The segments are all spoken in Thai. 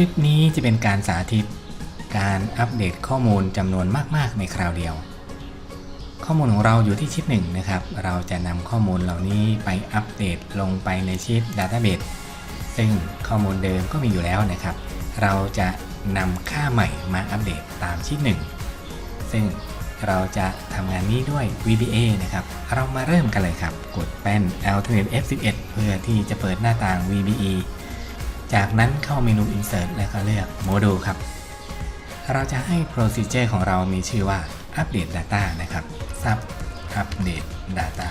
ลิปนี้จะเป็นการสาธิตการอัปเดตข้อมูลจำนวนมากๆในคราวเดียว ข้อมูลของเราอยู่ที่ชิปหนึ่งนะครับ เราจะนำข้อมูลเหล่านี้ไปอัปเดตลงไปในชิป Database ซึ่งข้อมูลเดิมก็มีอยู่แล้วนะครับ เราจะนำค่าใหม่มาอัปเดตตามชิปหนึ่งซึ่งเราจะทำงานนี้ด้วย VBA นะครับ เรามาเริ่มกันเลยครับ กดแป้น Alternate F11 เพื่อที่จะเปิดหน้าต่าง VBE จากนั้นเข้าเมนู Insert แล้วก็เลือก Module ครับ เราจะให้ Procedure ของเรามีชื่อว่า Update Data นะครับ Sub Update Data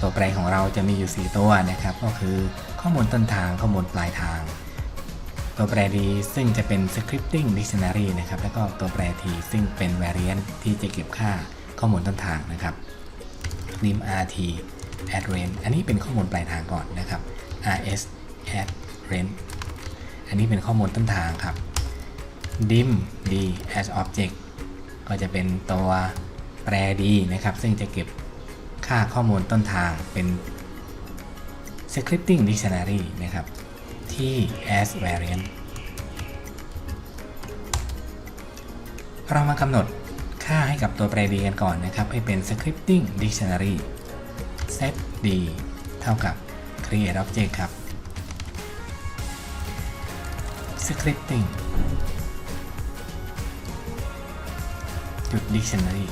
ตัวแปรของเราจะมีอยู่ 4 ตัวนะครับ ก็คือข้อมูลต้นทางข้อมูลปลายทาง ตัวแปร D ซึ่งจะเป็น scripting dictionary นะครับ แล้วก็ตัวแปร T ซึ่งเป็น variant ที่จะเก็บค่าข้อมูลต้นทางนะครับ lim rt add range อันนี้เป็นข้อมูลปลายทางก่อนนะครับ rs add range อันนี้เป็นข้อมูลต้นทางครับ dim d as object ก็จะเป็นตัวแปร D นะครับ ซึ่งจะเก็บค่าข้อมูลต้นทางเป็น scripting dictionary นะครับ ที่ as variant เรามากำหนดค่าให้กับตัวแปร d กันก่อนนะครับ ให้เป็น scripting dictionary set d เท่ากับ create object ครับ scripting จุด dictionary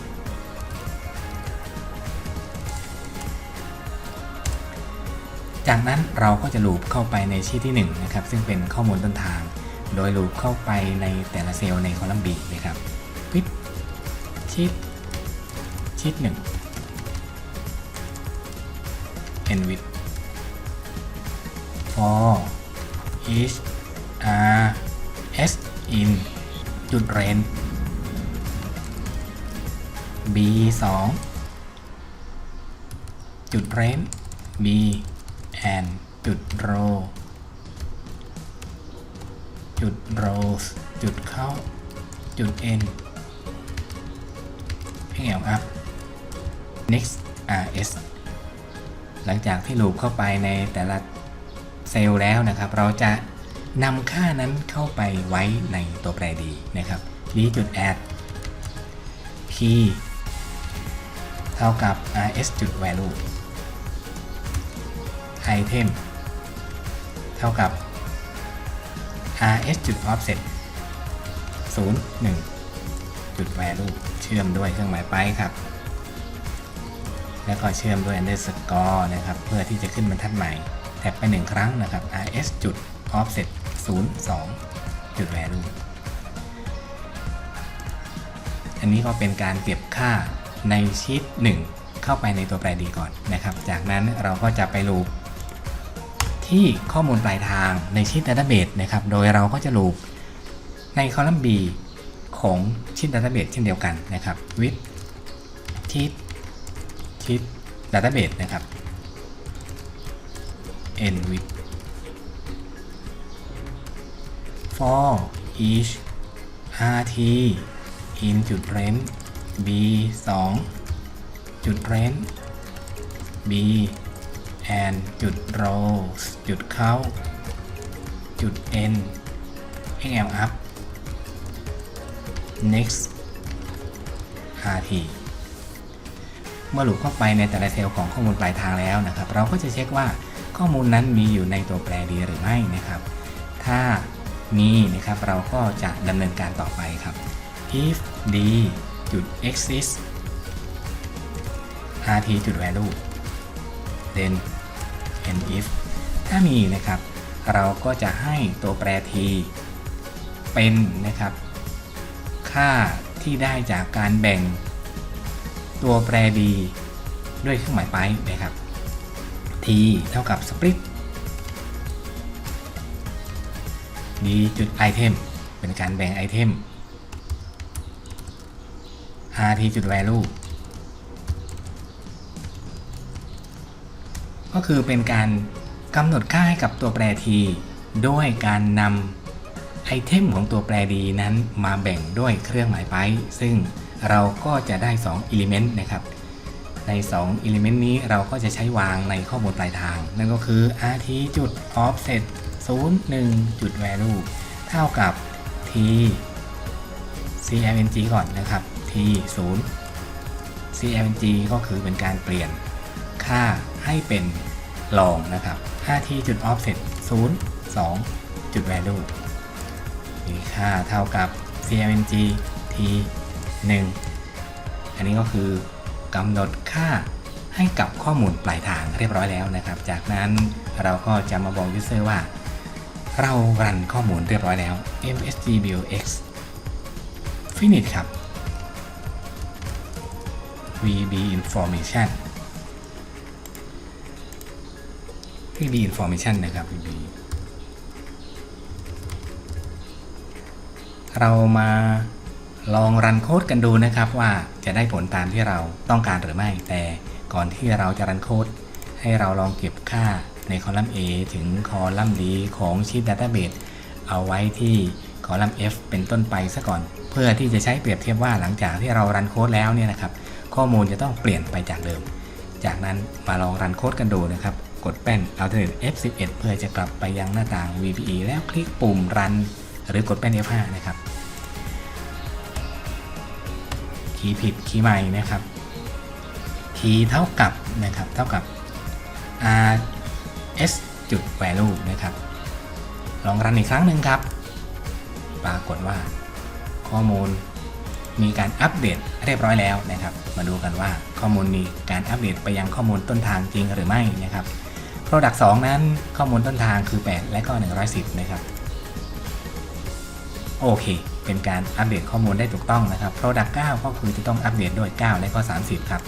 จากนั้นเราก็จะลูปเข้าไปในชีทที่1นะครับ ซึ่งเป็นข้อมูลต้นทาง โดยลูปเข้าไปในแต่ละเซลล์ในคอลัมน์ B นะครับปิดชีทชีท1 end with for each r s in จุด range b 2จุด range b and จุด row จุด rows จุดเข้า จุด n ให้แอล up next rs หลังจากที่ลูปเข้าไปในแต่ละเซลล์แล้วนะครับ เราจะ นำค่านั้นเข้าไปไว้ในตัวแปรดีนะครับ d จุด add key เท่ากับ rs จุด value item เท่ากับ rs จุด offset 0 1 จุด value เชื่อมด้วยเครื่องหมายไปครับ แล้วก็เชื่อมด้วย underscore นะครับ เพื่อที่จะขึ้นบรรทัดใหม่ แท็บไปหนึ่งครั้งนะครับ rs จุด offset 0 2จุด value อันนี้ก็เป็นการเก็บค่าในชีต1 เข้าไปในตัวแปรดีก่อนนะครับ จากนั้นเราก็จะไปลูปที่ข้อมูลปลายทางในชีต Database นะครับ โดยเราก็จะลูปในคอลัมน์ B ของชีต Database เช่นเดียวกันนะครับ with ชีตชีต Database นะครับ end with for each rt in จุด range b 2จุด range b and จุด rows จุดเข้า จุด n xl up next rt เมื่อหลุดเข้าไปในแต่ละเซลล์ของข้อมูลปลายทางแล้วนะครับ เราก็จะเช็คว่าข้อมูลนั้นมีอยู่ในตัวแปรดีหรือไม่นะครับ ถ้า มีนะครับ เราก็จะดำเนินการต่อไปครับ if d จุด exist rt จุด value then and if ถ้ามีนะครับ เราก็จะให้ตัวแปร t เป็นนะครับ ค่าที่ได้จากการแบ่ง ตัวแปร d ด้วยเครื่องหมายไปนะครับ t เท่ากับ split d จุด item เป็นการแบ่งไอเทม rt จุด value ก็คือเป็นการกำหนดค่าให้กับตัวแปร t ด้วยการนำไอเทมของตัวแปร d นั้นมาแบ่งด้วยเครื่องหมายไปซึ่งเราก็จะได้ 2 element นะครับ ใน 2 element นี้เราก็จะใช้วางในข้อมูลปลายทาง นั่นก็คือ rt จุด offset 0 1 จุด value เท่ากับ t cmng ก่อนนะครับ t 0 cmng ก็คือเป็นการเปลี่ยนค่าให้เป็นลองนะครับ 5t จุด offset 0 2 จุด value มีค่าเท่ากับ cmng t 1 อันนี้ก็คือกำหนดค่าให้กับข้อมูลปลายทางเรียบร้อยแล้วนะครับ จากนั้นเราก็จะมาบอก user ว่า เรารันข้อมูลเรียบร้อยแล้ว msg buildx finish ครับ vb information vb information นะครับ vb เรามาลองรันโค้ดกันดูนะครับว่าจะได้ผลตามที่เราต้องการหรือไม่ แต่ก่อนที่เราจะรันโค้ดให้เราลองเก็บค่า ในคอลัมน์ A ถึงคอลัมน์ D ของ Sheet Database เอาไว้ที่คอลัมน์ F เป็นต้นไปซะก่อน เพื่อที่จะใช้เปรียบเทียบว่าหลังจากที่เรารันโค้ดแล้วเนี่ยนะครับ ข้อมูลจะต้องเปลี่ยนไปจากเดิม จากนั้นมาลองรันโค้ดกันดูนะครับ กดแป้น Alternate F11 เพื่อจะกลับไปยังหน้าต่าง VBE แล้วคลิกปุ่มรัน หรือกดแป้น F5 นะครับคีย์ผิดคีย์ใหม่นะครับคีย์เท่ากับนะครับเท่ากับ s จุด value นะครับ ลองรันอีกครั้งหนึ่งครับ ปรากฏว่า ข้อมูลมีการอัปเดตเรียบร้อยแล้วนะครับ มาดูกันว่าข้อมูลมีการอัปเดตไปยังข้อมูลต้นทางจริงหรือไม่นะครับ Product 2 นั้นข้อมูลต้นทางคือ 8 และก็ 110 นะครับ โอเค เป็นการอัปเดตข้อมูลได้ถูกต้องนะครับ Product 9 ก็คือจะต้องอัปเดตด้วย 9 และก็ 30 ครับ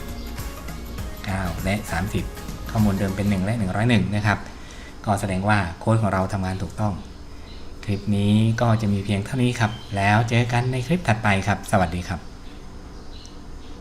9 และ 30 ข้อมูลเดิมเป็น 1 และ 101 นะครับ ก็แสดงว่าโค้ดของเราทำงานถูกต้อง คลิปนี้ก็จะมีเพียงเท่านี้ครับ แล้วเจอกันในคลิปถัดไปครับ สวัสดีครับ